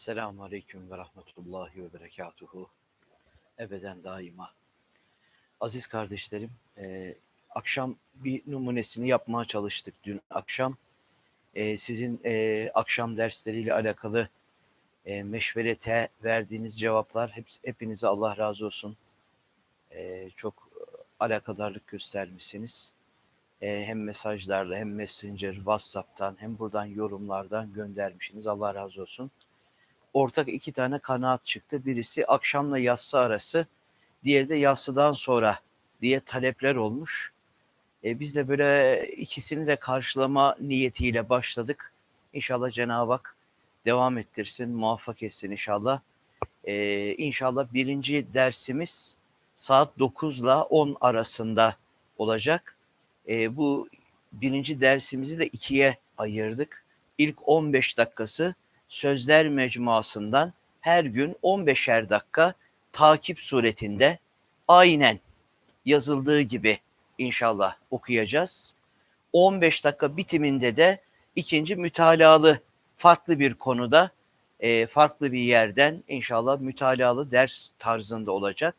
Esselamu Aleyküm ve Rahmetullahi ve Berekatuhu. Ebeden daima. Aziz kardeşlerim, e, akşam bir numunesini yapmaya çalıştık dün akşam. E, sizin e, akşam dersleriyle alakalı e, meşverete verdiğiniz cevaplar hep, hepinize Allah razı olsun. E, çok alakadarlık göstermişsiniz. E, hem mesajlarla hem Messenger, WhatsApp'tan hem buradan yorumlardan göndermişsiniz. Allah razı olsun ortak iki tane kanaat çıktı. Birisi akşamla yatsı arası, diğeri de yatsıdan sonra diye talepler olmuş. E, biz de böyle ikisini de karşılama niyetiyle başladık. İnşallah Cenab-ı Hak devam ettirsin, muvaffak etsin inşallah. E, inşallah birinci dersimiz saat 9 ile 10 arasında olacak. E, bu birinci dersimizi de ikiye ayırdık. İlk 15 dakikası Sözler Mecmuası'ndan her gün 15'er dakika takip suretinde aynen yazıldığı gibi inşallah okuyacağız. 15 dakika bitiminde de ikinci mütalalı farklı bir konuda e, farklı bir yerden inşallah mütalalı ders tarzında olacak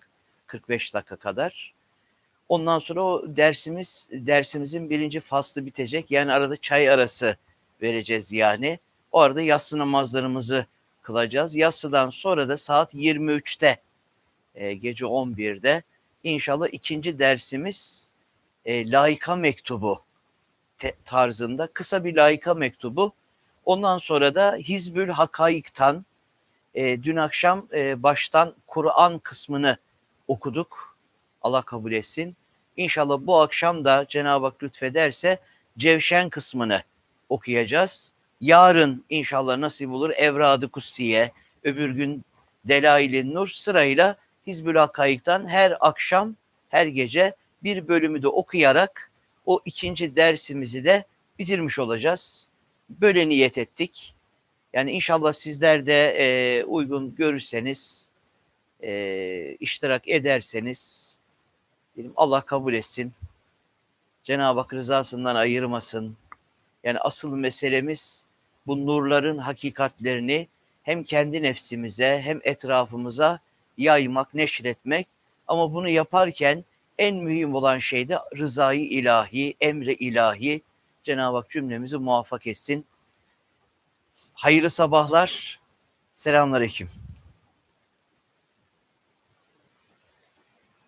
45 dakika kadar. Ondan sonra o dersimiz dersimizin birinci faslı bitecek. Yani arada çay arası vereceğiz yani. O arada yatsı namazlarımızı kılacağız. Yatsıdan sonra da saat 23'te e, gece 11'de inşallah ikinci dersimiz e, laika mektubu te, tarzında kısa bir laika mektubu. Ondan sonra da Hizbül Hakaik'tan e, dün akşam e, baştan Kur'an kısmını okuduk. Allah kabul etsin. İnşallah bu akşam da Cenab-ı Hak lütfederse Cevşen kısmını okuyacağız. Yarın inşallah nasip olur Evrad-ı Kutsiye, öbür gün Delail-i Nur sırayla Hizbül Hakaik'tan her akşam, her gece bir bölümü de okuyarak o ikinci dersimizi de bitirmiş olacağız. Böyle niyet ettik. Yani inşallah sizler de e, uygun görürseniz, e, iştirak ederseniz, diyelim Allah kabul etsin. Cenab-ı Hak rızasından ayırmasın. Yani asıl meselemiz bu nurların hakikatlerini hem kendi nefsimize hem etrafımıza yaymak, neşretmek. Ama bunu yaparken en mühim olan şey de rızayı ilahi, emri ilahi. Cenab-ı Hak cümlemizi muvaffak etsin. Hayırlı sabahlar. Selamünaleyküm.